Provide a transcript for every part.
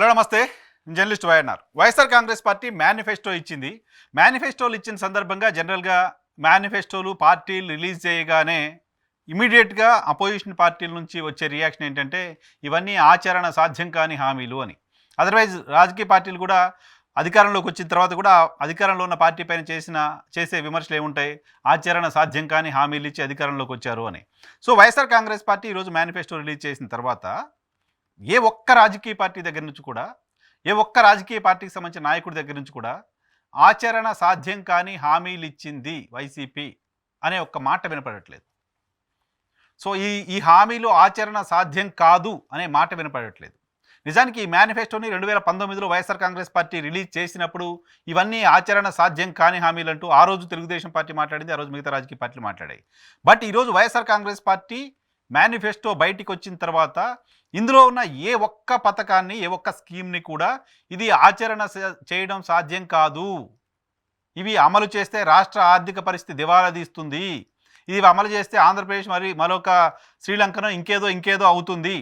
Hello నమస్తే. Journalist YNR. YSR Congress party manifesto ఇచ్చింది. మేనిఫెస్టోలు ఇచ్చిన సందర్భంగా జనరల్గా మేనిఫెస్టోలు పార్టీలు రిలీజ్ చేయగానే ఇమీడియట్గా అపోజిషన్ పార్టీల నుంచి వచ్చే రియాక్షన్ ఏంటంటే ఇవన్నీ ఆచరణ సాధ్యం కాని హామీలు అని. అదర్వైజ్ రాజకీయ పార్టీలు కూడా అధికారంలోకి వచ్చిన తర్వాత కూడా అధికారంలో ఉన్న పార్టీ పైన చేసిన చేసే విమర్శలు ఏముంటాయి? ఆచరణ సాధ్యం కాని హామీలు ఇచ్చి అధికారంలోకి వచ్చారు అని. సో వైఎస్ఆర్ కాంగ్రెస్ పార్టీ ఈరోజు మేనిఫెస్టో రిలీజ్ చేసిన తర్వాత ఏ ఒక్క రాజకీయ పార్టీ దగ్గర నుంచి కూడా ఏ ఒక్క రాజకీయ పార్టీకి సంబంధించిన నాయకుడి దగ్గర నుంచి కూడా ఆచరణ సాధ్యం కాని హామీలు ఇచ్చింది వైసీపీ అనే ఒక్క మాట వినపడట్లేదు. సో ఈ ఈ హామీలు ఆచరణ సాధ్యం కాదు అనే మాట వినపడట్లేదు. నిజానికి ఈ మేనిఫెస్టోని రెండు వేల పంతొమ్మిదిలో వైఎస్ఆర్ కాంగ్రెస్ పార్టీ రిలీజ్ చేసినప్పుడు ఇవన్నీ ఆచరణ సాధ్యం కాని హామీలు అంటూ ఆ రోజు తెలుగుదేశం పార్టీ మాట్లాడింది ఆ రోజు మిగతా రాజకీయ పార్టీలు మాట్లాడాయి. బట్ ఈరోజు వైఎస్ఆర్ కాంగ్రెస్ పార్టీ మేనిఫెస్టో బయటికి వచ్చిన తర్వాత ఇందులో ఉన్న ఏ ఒక్క పథకాన్ని ఏ ఒక్క స్కీమ్ని కూడా ఇది ఆచరణ చేయడం సాధ్యం కాదు. ఇవి అమలు చేస్తే రాష్ట్ర ఆర్థిక పరిస్థితి దివాలా తీస్తుంది. ఇవి అమలు చేస్తే ఆంధ్రప్రదేశ్ మరి మరొక శ్రీలంకను ఇంకేదో ఇంకేదో అవుతుంది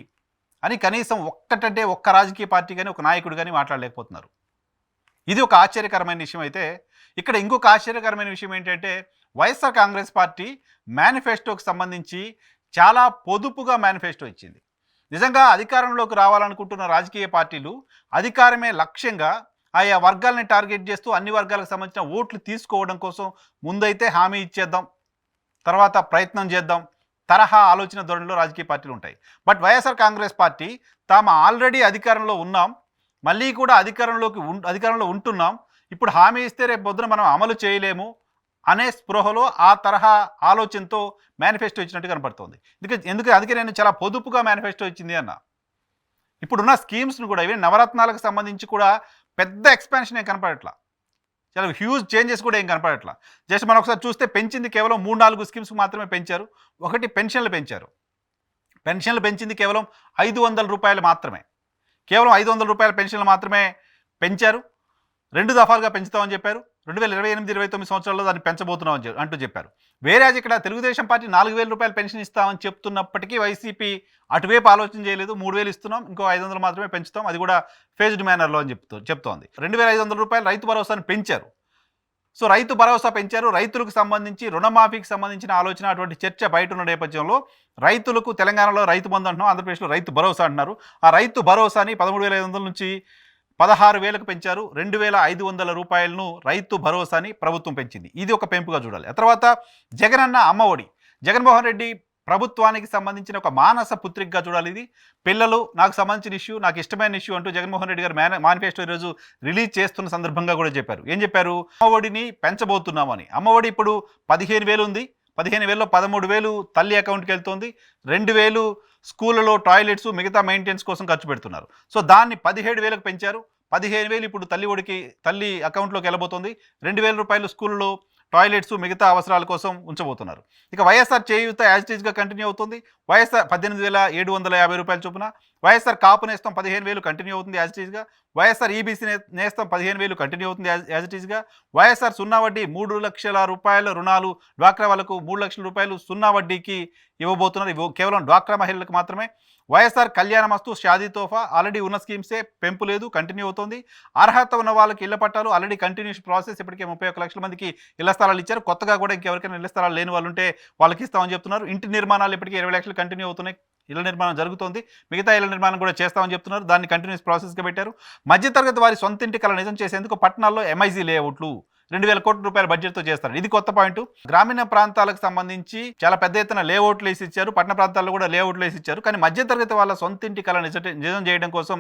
అని కనీసం ఒక్కటంటే ఒక్క రాజకీయ పార్టీ కానీ ఒక నాయకుడు కానీ మాట్లాడలేకపోతున్నారు. ఇది ఒక ఆశ్చర్యకరమైన విషయం అయితే ఇక్కడ ఇంకొక ఆశ్చర్యకరమైన విషయం ఏంటంటే వైఎస్ఆర్ కాంగ్రెస్ పార్టీ మేనిఫెస్టోకి సంబంధించి చాలా పొదుపుగా మేనిఫెస్టో ఇచ్చింది. నిజంగా అధికారంలోకి రావాలనుకుంటున్న రాజకీయ పార్టీలు అధికారమే లక్ష్యంగా ఆయా వర్గాలని టార్గెట్ చేస్తూ అన్ని వర్గాలకు సంబంధించిన ఓట్లు తీసుకోవడం కోసం ముందైతే హామీ ఇచ్చేద్దాం తర్వాత ప్రయత్నం చేద్దాం తరహా ఆలోచన ధోరణిలో రాజకీయ పార్టీలు ఉంటాయి. బట్ వైఎస్ఆర్ కాంగ్రెస్ పార్టీ తాము ఆల్రెడీ అధికారంలో ఉన్నాం మళ్ళీ కూడా అధికారంలోకి ఉం అధికారంలో ఉంటున్నాం. ఇప్పుడు హామీ ఇస్తే రేపు పొద్దున మనం అమలు చేయలేము. అనే స్పృహలో ఆ తరహా ఆలోచనతో మేనిఫెస్టో ఇచ్చినట్టు కనపడుతుంది. ఎందుకంటే ఎందుకు అందుకే నేను చాలా పొదుపుగా మేనిఫెస్టో ఇచ్చింది అన్న. ఇప్పుడున్న స్కీమ్స్ను కూడా ఇవి నవరత్నాలకు సంబంధించి కూడా పెద్ద ఎక్స్పాన్షన్ ఏం కనపడట్లా. చాలా హ్యూజ్ చేంజెస్ కూడా ఏం కనపడట్లా. జస్ట్ మనం ఒకసారి చూస్తే పెంచింది కేవలం మూడు నాలుగు స్కీమ్స్ మాత్రమే పెంచారు. ఒకటి పెన్షన్లు పెంచారు. పెన్షన్లు పెంచింది కేవలం ఐదు వందల రూపాయలు మాత్రమే. కేవలం ఐదు వందల రూపాయల పెన్షన్లు మాత్రమే పెంచారు. రెండు దఫాలుగా పెంచుతామని చెప్పారు. రెండు వేల ఇరవై ఎనిమిది ఇరవై తొమ్మిది సంవత్సరాల్లో దాన్ని పెంచబోతున్నామని అంటూ చెప్పారు. వేరే ఇక్కడ తెలుగుదేశం పార్టీ నాలుగు వేల రూపాయలు పెన్షన్ ఇస్తామని చెప్తున్నప్పటికీ వైసీపీ అటువైపు ఆలోచన చేయలేదు. మూడు వేలు ఇస్తున్నాం ఇంకో ఐదు వందలు మాత్రమే పెంచుతాం. అది కూడా ఫేజ్డ్ మేనర్లో అని చెప్తూ చెప్తోంది. రెండు వేల ఐదు వందల రూపాయలు రైతు భరోసాను పెంచారు. సో రైతు భరోసా పెంచారు. రైతులకు సంబంధించి రుణమాఫీకి సంబంధించిన ఆలోచన అటువంటి చర్చ బయట ఉన్న నేపథ్యంలో రైతులకు తెలంగాణలో రైతు బంధు అంటున్నాం ఆంధ్రప్రదేశ్లో రైతు భరోసా అంటున్నారు. ఆ రైతు భరోసాని పదమూడు వేల ఐదు వందల నుంచి పదహారు వేలకు పెంచారు. రెండు వేల ఐదు వందల రూపాయలను రైతు భరోసాని ప్రభుత్వం పెంచింది. ఇది ఒక పెంపుగా చూడాలి. ఆ తర్వాత జగనన్న అమ్మఒడి జగన్మోహన్ రెడ్డి ప్రభుత్వానికి సంబంధించిన ఒక మానస పుత్రికగా చూడాలి ఇది. పిల్లలు నాకు సంబంధించిన ఇష్యూ నాకు ఇష్టమైన ఇష్యూ అంటూ జగన్మోహన్ రెడ్డి గారు మేన మేనిఫెస్టో ఈరోజు రిలీజ్ చేస్తున్న సందర్భంగా కూడా చెప్పారు. ఏం చెప్పారు? అమ్మఒడిని పెంచబోతున్నామని. అమ్మఒడి ఇప్పుడు పదిహేను వేలు ఉంది. పదిహేను వేలలో పదమూడు వేలు తల్లి అకౌంట్కి వెళ్తుంది. రెండు వేలు స్కూళ్ళలో టాయిలెట్స్ మిగతా మెయింటెనెన్స్ కోసం ఖర్చు పెడుతున్నారు. సో దాన్ని పదిహేడు వేలకు పెంచారు. పదిహేను వేలు ఇప్పుడు తల్లి ఒడికి తల్లి అకౌంట్లోకి వెళ్ళబోతుంది. రెండు వేల రూపాయలు స్కూల్లో టాయిలెట్స్ మిగతా అవసరాల కోసం ఉంచబోతున్నారు. ఇక వైఎస్ఆర్ చేయూత యాజ్ ఇట్ ఈజ్గా కంటిన్యూ అవుతుంది. వైఎస్ఆర్ పద్దెనిమిది వేల ఏడు వందల యాభై రూపాయల చొప్పున వైఎస్ఆర్ కాపు నేస్తం పదిహేను వేలు కంటిన్యూ అవుతుంది యాజ్ ఇట్ వైఎస్ఆర్ ఈబీసీ నేస్తం పదిహేను వేలు కంటిన్యూ అవుతుంది యాజ్ యాజ్ ఇట్ ఈజ్గా వైఎస్ఆర్ సున్నా వడ్డీ మూడు లక్షల రూపాయల రుణాలు డ్వాక్రా వాళ్ళకు మూడు లక్షల రూపాయలు సున్నా వడ్డీకి ఇవ్వబోతున్నారు. కేవలం డ్వాక్రా మహిళలకు మాత్రమే. వైఎస్ఆర్ కళ్యాణమస్తు షాదీ తోఫా ఆల్రెడీ ఉన్న స్కీమ్సే పెంపు లేదు కంటిన్యూ అవుతుంది. అర్హత ఉన్న వాళ్ళకి ఇళ్ళ పట్టాలు ఆల్రెడీ కంటిన్యూస్ ప్రాసెస్ ఇప్పటికే ముప్పై ఒక్క లక్షల మందికి ఇళ్ళ స్థలాలు ఇచ్చారు. కొత్తగా కూడా ఇంకెవరికైనా ఇళ్ళ స్థలాలు లేని వాళ్ళు ఉంటే వాళ్ళకి ఇస్తామని చెప్తున్నారు. ఇంటి నిర్మాణాలు ఇప్పటికే ఇరవై లక్షలు కంటిన్యూ అవుతున్నాయి. ఇళ్ళ నిర్మాణం జరుగుతోంది. మిగతా ఇళ్ళ నిర్మాణం కూడా చేస్తామని చెప్తున్నారు. దాన్ని కంటిన్యూస్ ప్రాసెస్గా పెట్టారు. మధ్యతరగతి వారి సొంత ఇంటి కళ నిజం చేసేందుకు పట్టణాల్లో ఎంఐజీ లేఅవుట్లు రెండు వేల కోట్ల రూపాయల బడ్జెట్తో చేస్తారు. ఇది కొత్త పాయింట్ గ్రామీణ ప్రాంతాలకు సంబంధించి చాలా పెద్ద ఎత్తున లేఅవుట్లు వేసి ఇచ్చారు. పట్టణ ప్రాంతాల్లో కూడా లేఅవుట్లు వేసి ఇచ్చారు. కానీ మధ్యతరగతి వాళ్ళ సొంత ఇంటి కళ నిజం చేయడం కోసం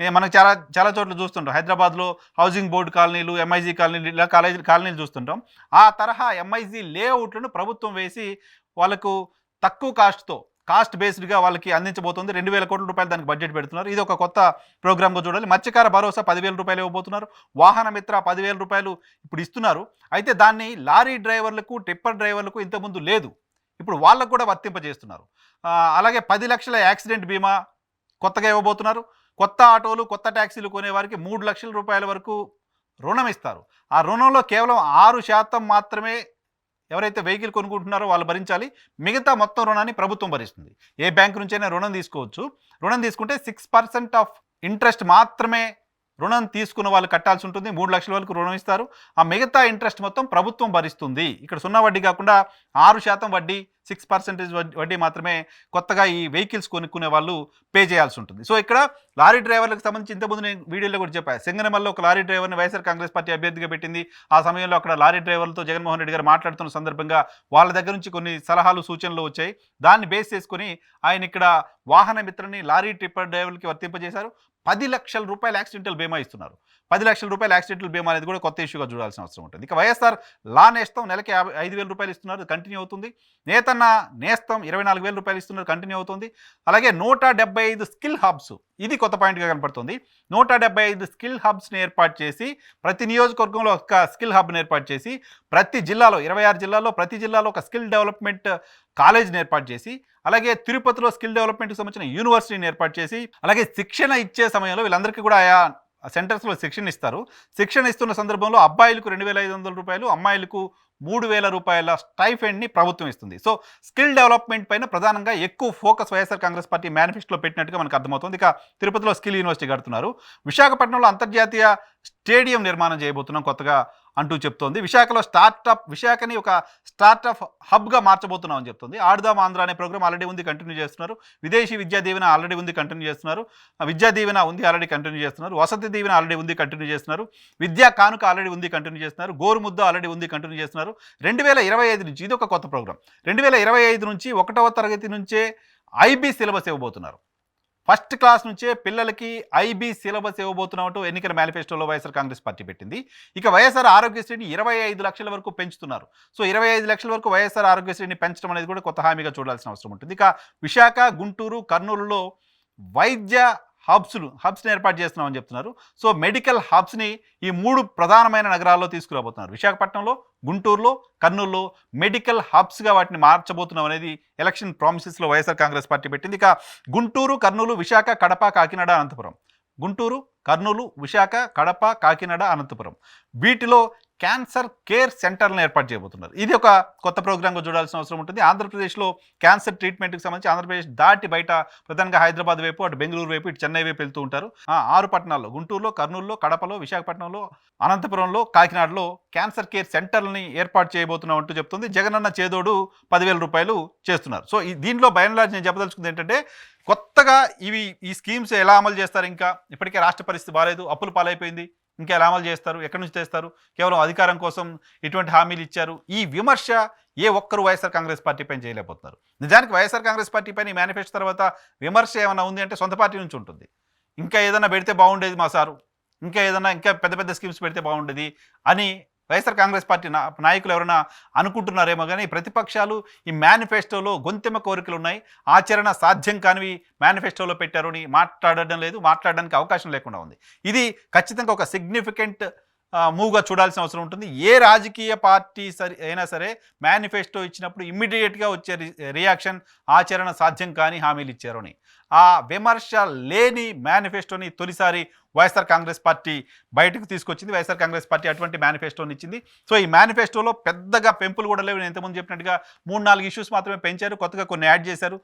మనం మనకు చాలా చాలా చోట్ల చూస్తుంటాం. హైదరాబాద్లో హౌసింగ్ బోర్డు కాలనీలు ఎంఐజీ కాలనీలు ఇలా కాలేజీ కాలనీలు చూస్తుంటాం. ఆ తరహా ఎంఐజీ లేఅవుట్లను ప్రభుత్వం వేసి వాళ్ళకు తక్కువ కాస్ట్తో కాస్ట్ బేస్డ్గా వాళ్ళకి అందించబోతుంది. రెండు వేల కోట్ల రూపాయలు దానికి బడ్జెట్ పెడుతున్నారు. ఇది ఒక కొత్త ప్రోగ్రామ్గా చూడాలి. మత్స్యకార భరోసా పదివేల రూపాయలు ఇవ్వబోతున్నారు. వాహన మిత్ర పదివేల రూపాయలు ఇప్పుడు ఇస్తున్నారు. అయితే దాన్ని లారీ డ్రైవర్లకు టిప్పర్ డ్రైవర్లకు ఇంతకుముందు లేదు. ఇప్పుడు వాళ్ళకు కూడా వర్తింపజేస్తున్నారు. అలాగే పది లక్షల యాక్సిడెంట్ బీమా కొత్తగా ఇవ్వబోతున్నారు. కొత్త ఆటోలు కొత్త ట్యాక్సీలు కొనే వారికి మూడు లక్షల రూపాయల వరకు రుణం ఇస్తారు. ఆ రుణంలో కేవలం ఆరు శాతం మాత్రమే ఎవరైతే వెహికల్ కొనుక్కుంటున్నారో వాళ్ళు భరించాలి. మిగతా మొత్తం రుణాన్ని ప్రభుత్వం భరిస్తుంది. ఏ బ్యాంక్ నుంచైనా రుణం తీసుకోవచ్చు. రుణం తీసుకుంటే సిక్స్ పర్సెంట్ ఆఫ్ ఇంట్రెస్ట్ మాత్రమే రుణం తీసుకున్న వాళ్ళు కట్టాల్సి ఉంటుంది. మూడు లక్షల వరకు రుణం ఇస్తారు. ఆ మిగతా ఇంట్రెస్ట్ మొత్తం ప్రభుత్వం భరిస్తుంది. ఇక్కడ సున్నా వడ్డీ కాకుండా ఆరు శాతం వడ్డీ సిక్స్ పర్సెంటేజ్ వడ్డీ మాత్రమే కొత్తగా ఈ వెహికల్స్ కొనుక్కునే వాళ్ళు పే చేయాల్సి ఉంటుంది. సో ఇక్కడ లారీ డ్రైవర్లకు సంబంధించి ఇంతకుముందు నేను వీడియోలో కూడా చెప్పాను సింగనమల్లో ఒక లారీ డ్రైవర్ని వైఎస్ఆర్ కాంగ్రెస్ పార్టీ అభ్యర్థిగా పెట్టింది. ఆ సమయంలో అక్కడ లారీ డ్రైవర్లతో జగన్మోహన్ రెడ్డి గారు మాట్లాడుతున్న సందర్భంగా వాళ్ళ దగ్గర నుంచి కొన్ని సలహాలు సూచనలు వచ్చాయి. దాన్ని బేస్ చేసుకుని ఆయన ఇక్కడ వాహన మిత్రని లారీ ట్రిప్పర్ డ్రైవర్లకి వర్తింపజేశారు. పది లక్షల రూపాయల యాక్సిడెంటల్ బీమా ఇస్తున్నారు. పది లక్షల రూపాయల యాక్సిడెంటల్ బీమా అనేది కూడా కొత్త ఇష్యూగా చూడాల్సిన అవసరం ఉంటుంది. ఇక వైఎస్ఆర్ లా నేస్తం నెలకి యాభై ఐదు వేల రూపాయలు ఇస్తున్నారు. కంటిన్యూ అవుతుంది. నేతన్న నేస్తం ఇరవై నాలుగు వేల రూపాయలు ఇస్తున్నారు. కంటిన్యూ అవుతుంది. అలాగే నూట డెబ్బై ఐదు స్కిల్ హబ్స్ ఇది కొత్త పాయింట్గా కనపడుతుంది. నూట డెబ్బై ఐదు స్కిల్ హబ్స్ని ఏర్పాటు చేసి ప్రతి నియోజకవర్గంలో ఒక స్కిల్ హబ్ని ఏర్పాటు చేసి ప్రతి జిల్లాలో ఇరవై ఆరు జిల్లాలో ప్రతి జిల్లాలో ఒక స్కిల్ డెవలప్మెంట్ కాలేజ్ని ఏర్పాటు చేసి అలాగే తిరుపతిలో స్కిల్ డెవలప్మెంట్కి సంబంధించిన యూనివర్సిటీని ఏర్పాటు చేసి అలాగే శిక్షణ ఇచ్చే సమయంలో వీళ్ళందరికీ కూడా ఆయా సెంటర్స్లో శిక్షణ ఇస్తారు. శిక్షణ ఇస్తున్న సందర్భంలో అబ్బాయిలకు రెండు వేల ఐదు వందల రూపాయలు అమ్మాయిలకు మూడు వేల రూపాయల స్టైఫెండ్ని ప్రభుత్వం ఇస్తుంది. సో స్కిల్ డెవలప్మెంట్ పైన ప్రధానంగా ఎక్కువ ఫోకస్ వైఎస్ఆర్ కాంగ్రెస్ పార్టీ మేనిఫెస్టోలో పెట్టినట్టుగా మనకు అర్థమవుతుంది. ఇక తిరుపతిలో స్కిల్ యూనివర్సిటీ కడుతున్నారు. విశాఖపట్నంలో అంతర్జాతీయ స్టేడియం నిర్మాణం చేయబోతున్నాం. కొత్తగా అంటూ చెప్తోంది. విశాఖలో స్టార్టప్ విశాఖని ఒక స్టార్టప్ హబ్గా మార్చబోతున్నామని చెప్తుంది. ఆడుదాం ఆంధ్ర అనే ప్రోగ్రామ్ ఆల్రెడీ ఉంది కంటిన్యూ చేస్తున్నారు. విదేశీ విద్యా దీవెన ఆల్రెడీ ఉంది కంటిన్యూ చేస్తున్నారు. విద్యా దీవెన ఉంది ఆల్రెడీ కంటిన్యూ చేస్తున్నారు. వసతి దీవెన ఆల్రెడీ ఉంది కంటిన్యూ చేస్తున్నారు. విద్యా కానుక ఆల్రెడీ ఉంది కంటిన్యూ చేస్తున్నారు. గోరుముద్ద ఆల్రెడీ ఉంది కంటిన్యూ చేస్తున్నారు. రెండు వేల ఇరవై ఐదు నుంచి ఇది ఒక కొత్త ప్రోగ్రామ్. రెండు వేల ఇరవై ఐదు నుంచి ఒకటవ తరగతి నుంచే ఐబీ సిలబస్ ఇవ్వబోతున్నారు. ఫస్ట్ క్లాస్ నుంచే పిల్లలకి ఐబీ సిలబస్ ఇవ్వబోతున్నామంటూ ఎన్నికల మేనిఫెస్టోలో వైఎస్ఆర్ కాంగ్రెస్ పార్టీ పెట్టింది. ఇక వైఎస్ఆర్ ఆరోగ్యశ్రీని ఇరవై ఐదు లక్షల వరకు పెంచుతున్నారు. సో ఇరవై ఐదు లక్షల వరకు వైఎస్ఆర్ ఆరోగ్యశ్రీని పెంచడం అనేది కూడా కొత్త హామీగా చూడాల్సిన అవసరం ఉంటుంది. ఇక విశాఖ గుంటూరు కర్నూలులో వైద్య హబ్స్లు హబ్స్ని ఏర్పాటు చేస్తున్నామని చెప్తున్నారు. సో మెడికల్ హబ్స్ని ఈ మూడు ప్రధానమైన నగరాల్లో తీసుకురాబోతున్నారు. విశాఖపట్నంలో గుంటూరులో కర్నూలులో మెడికల్ హబ్స్గా వాటిని మార్చబోతున్నాం అనేది ఎలక్షన్ ప్రామిసెస్లో వైఎస్ఆర్ కాంగ్రెస్ పార్టీ పెట్టింది. ఇక గుంటూరు కర్నూలు విశాఖ కడప కాకినాడ అనంతపురం. గుంటూరు కర్నూలు విశాఖ కడప కాకినాడ అనంతపురం. వీటిలో క్యాన్సర్ కేర్ సెంటర్లను ఏర్పాటు చేయబోతున్నారు. ఇది ఒక కొత్త ప్రోగ్రామ్గా చూడాల్సిన అవసరం ఉంటుంది. ఆంధ్రప్రదేశ్లో క్యాన్సర్ ట్రీట్మెంట్కి సంబంధించి ఆంధ్రప్రదేశ్ దాటి బయట ప్రధానంగా హైదరాబాద్ వైపు అటు బెంగళూరు వైపు ఇటు చెన్నై వైపు వెళ్తూ ఉంటారు. ఆరు పట్టణాల్లో గుంటూరులో కర్నూలులో కడపలో విశాఖపట్నంలో అనంతపురంలో కాకినాడలో క్యాన్సర్ కేర్ సెంటర్లని ఏర్పాటు చేయబోతున్నాం అంటూ చెప్తుంది. జగనన్న చేదోడు పదివేల రూపాయలు చేస్తున్నారు. సో ఈ దీనిలో బయలుదేరి నేను చెప్పదలుచుకుంది ఏంటంటే కొత్తగా ఇవి ఈ స్కీమ్స్ ఎలా అమలు చేస్తారు ఇంకా? ఇప్పటికే రాష్ట్ర పరిస్థితి బాగాలేదు అప్పులు పాలైపోయింది. ఇంకా ఎలా అమలు చేస్తారు? ఎక్కడి నుంచి చేస్తారు కేవలం అధికారం కోసం ఇటువంటి హామీలు ఇచ్చారు. ఈ విమర్శ ఏ ఒక్కరు వైఎస్ఆర్ కాంగ్రెస్ పార్టీ పైన చేయలేకపోతున్నారు. నిజానికి వైఎస్ఆర్ కాంగ్రెస్ పార్టీ పైన మేనిఫెస్టో తర్వాత విమర్శ ఏమైనా ఉంది అంటే సొంత పార్టీ నుంచి ఉంటుంది. ఇంకా ఏదైనా పెడితే బాగుండేది మా సారు. ఇంకా ఏదైనా ఇంకా పెద్ద పెద్ద స్కీమ్స్ పెడితే బాగుండేది అని వైఎస్ఆర్ కాంగ్రెస్ పార్టీ నా నాయకులు ఎవరైనా అనుకుంటున్నారేమో కానీ ప్రతిపక్షాలు ఈ మేనిఫెస్టోలో గొంతిమ కోరికలు ఉన్నాయి. ఆచరణ సాధ్యం కానివి మేనిఫెస్టోలో పెట్టారు అని మాట్లాడడం లేదు మాట్లాడడానికి అవకాశం లేకుండా ఉంది. ఇది ఖచ్చితంగా ఒక సిగ్నిఫికెంట్ మూవ్గా చూడాల్సిన అవసరం ఉంటుంది. ఏ రాజకీయ పార్టీ సరి అయినా సరే మేనిఫెస్టో ఇచ్చినప్పుడు ఇమ్మీడియట్గా వచ్చే రియాక్షన్ ఆచరణ సాధ్యం కాని హామీలు ఇచ్చారని అని. ఆ విమర్శ లేని మేనిఫెస్టోని తొలిసారి వైఎస్ఆర్ కాంగ్రెస్ పార్టీ బయటకు తీసుకొచ్చింది. వైఎస్ఆర్ కాంగ్రెస్ పార్టీ అటువంటి మేనిఫెస్టోని ఇచ్చింది. సో ఈ మేనిఫెస్టోలో పెద్దగా పెంపులు కూడా లేవు. నేను ఇంతకుముందు చెప్పినట్టుగా మూడు నాలుగు ఇష్యూస్ మాత్రమే పెంచారు. కొత్తగా కొన్ని యాడ్ చేశారు.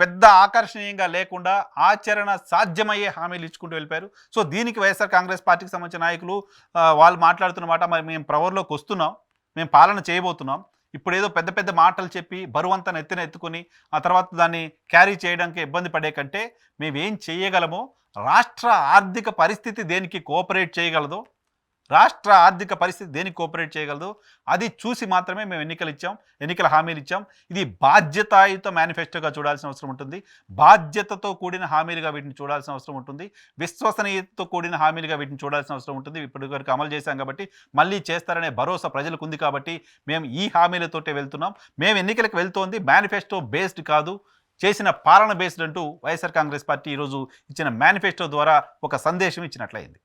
పెద్ద ఆకర్షణీయంగా లేకుండా ఆచరణ సాధ్యమయ్యే హామీలు ఇచ్చుకుంటూ వెళ్ళిపోయారు. సో దీనికి వైఎస్ఆర్ కాంగ్రెస్ పార్టీకి సంబంధించిన నాయకులు వాళ్ళు మాట్లాడుతున్న మాట మరి మేము ప్రవర్లోకి వస్తున్నాం. మేము పాలన చేయబోతున్నాం. ఇప్పుడు ఏదో పెద్ద పెద్ద మాటలు చెప్పి బరువంతా ఎత్తిన ఎత్తుకొని ఆ తర్వాత దాన్ని క్యారీ చేయడానికి ఇబ్బంది పడే కంటే మేము ఏం చేయగలమో రాష్ట్ర ఆర్థిక పరిస్థితి దేనికి కోఆపరేట్ చేయగలదో రాష్ట్ర ఆర్థిక పరిస్థితి దేనికి కోఆపరేట్ చేయగలదు? అది చూసి మాత్రమే మేము ఎన్నికలు ఇచ్చాం ఎన్నికల హామీలు ఇచ్చాం. ఇది బాధ్యతాయుత మేనిఫెస్టోగా చూడాల్సిన అవసరం ఉంటుంది. బాధ్యతతో కూడిన హామీలుగా వీటిని చూడాల్సిన అవసరం ఉంటుంది. విశ్వసనీయతతో కూడిన హామీలుగా వీటిని చూడాల్సిన అవసరం ఉంటుంది. ఇప్పటి వరకు అమలు చేశాం కాబట్టి మళ్ళీ చేస్తారనే భరోసా ప్రజలకు ఉంది కాబట్టి మేము ఈ హామీలతోటే వెళ్తున్నాం. మేము ఎన్నికలకు వెళ్తోంది మేనిఫెస్టో బేస్డ్ కాదు. చేసిన పాలన బేస్డ్ అంటూ వైఎస్ఆర్ కాంగ్రెస్ పార్టీ ఈరోజు ఇచ్చిన మేనిఫెస్టో ద్వారా ఒక సందేశం ఇచ్చినట్లయింది.